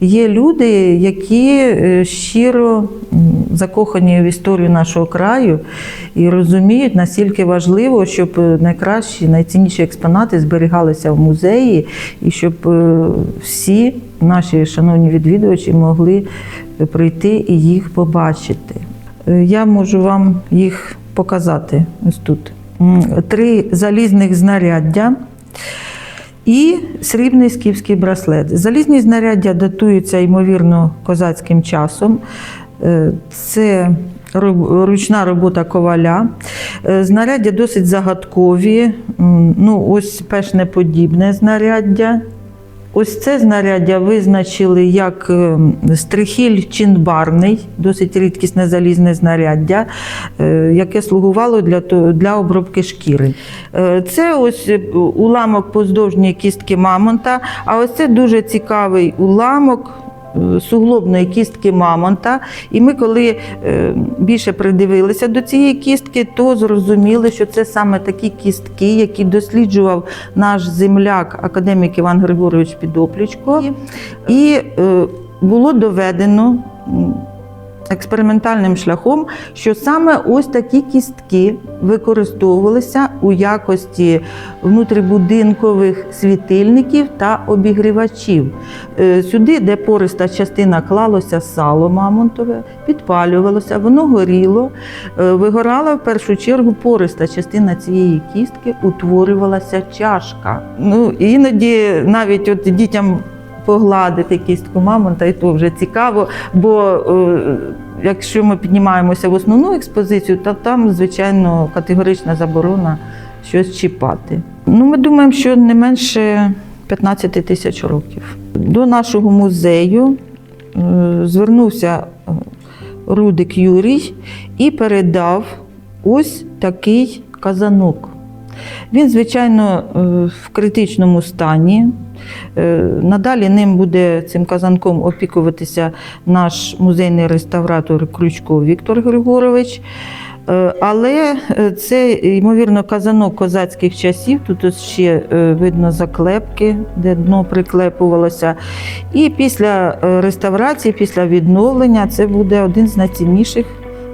Є люди, які е, щиро закохані в історію нашого краю і розуміють, наскільки важливо, щоб е, найкращі, найцінніші експонати зберігалися в музеї, і щоб е, всі наші шановні відвідувачі могли прийти і їх побачити. Я можу вам їх показати ось тут. Три залізних знаряддя і срібний скіфський браслет. Залізні знаряддя датуються, ймовірно, козацьким часом. Е, Це ручна робота коваля. Е, Знаряддя досить загадкові. Ну, ось пешнеподібне знаряддя. Ось це знаряддя визначили як е, стрихіль чинбарний, досить рідкісне залізне знаряддя, е, яке слугувало для, для обробки шкіри. Е, Це ось уламок поздовжньої кістки мамонта, а ось це дуже цікавий уламок. Е, Суглобної кістки мамонта, і ми, коли е, більше придивилися до цієї кістки, то зрозуміли, що це саме такі кістки, які досліджував наш земляк, академік Іван Григорович Підоплічко. І е, було доведено експериментальним шляхом, що саме ось такі кістки використовувалися у якості внутрібудинкових світильників та обігрівачів. Е, Сюди, де пориста частина клалося сало мамонтове, підпалювалося, воно горіло, Е, вигорала в першу чергу пориста частина цієї кістки, утворювалася чашка. Ну, іноді навіть от дітям погладити кістку мамонта, і то вже цікаво. Бо е, якщо ми піднімаємося в основну експозицію, то там, звичайно, категорична заборона щось чіпати. Ну, ми думаємо, що не менше 15 тисяч років. До нашого музею е, звернувся е, Рудик Юрій і передав ось такий казанок. Він, звичайно, е, в критичному стані. Е, Надалі ним буде цим казанком опікуватися наш музейний реставратор Крючков Віктор Григорович. Е, Але це, ймовірно, казанок козацьких часів. Тут ще видно заклепки, де дно приклепувалося. І після реставрації, після відновлення, це буде один з найцінніших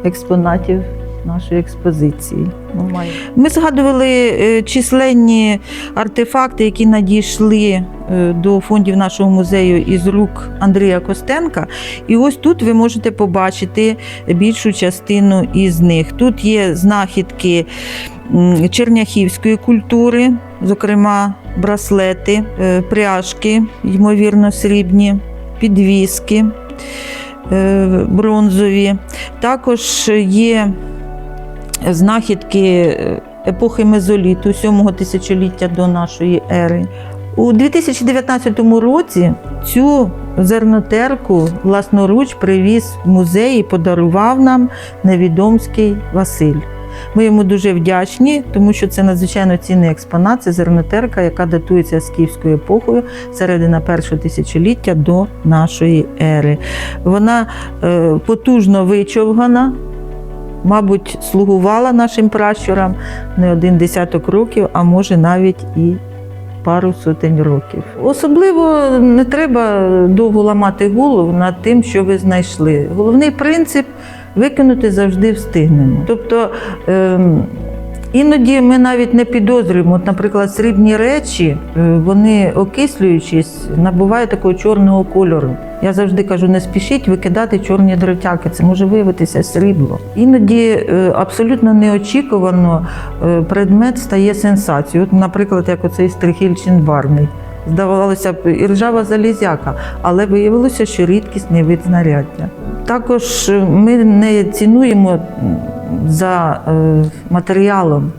експонатів нашої експозиції. Ну. Ми згадували е, численні артефакти, які надійшли е, до фондів нашого музею із рук Андрія Костенка. І ось тут ви можете побачити більшу частину із них. Тут є знахідки черняхівської культури, зокрема браслети, е, пряжки, ймовірно, срібні, підвіски. Бронзові. Також є знахідки е, епохи мезоліту, 7 тисячоліття до нашої ери. У 2019 році цю зернотерку власноруч привіз в музей і подарував нам невідомський Василь. Ми йому дуже вдячні, тому що це надзвичайно цінний експонат. Це зернотерка, яка датується скіфською епохою середина першого тисячоліття до нашої ери. Вона е, потужно вичовгана, мабуть, слугувала нашим пращурам не один десяток років, а може навіть і пару сотень років. Особливо не треба довго ламати голову над тим, що ви знайшли. Головний принцип викинути завжди встигнемо. Тобто ем, Іноді ми навіть не підозрюємо, От, наприклад, срібні речі, е, вони окислюючись, набувають такого чорного кольору. Я завжди кажу, не спішіть викидати чорні дротяки, це може виявитися срібло. Іноді е, абсолютно неочікувано е, предмет стає сенсацією. От, наприклад, як оцей стрихіль чинбарний. Здавалося б, і ржава залізяка, але виявилося, що рідкісний вид знаряддя. Також е, ми не цінуємо за матеріалом.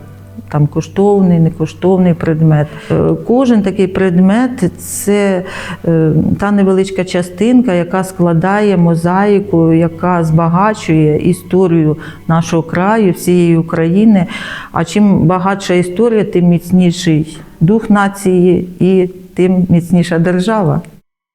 Там коштовний, некоштовний предмет. Е, Кожен такий предмет це е, та невеличка частинка, яка складає мозаїку, яка збагачує історію нашого краю, всієї України. А чим багатша історія, тим міцніший дух нації і тим міцніша держава.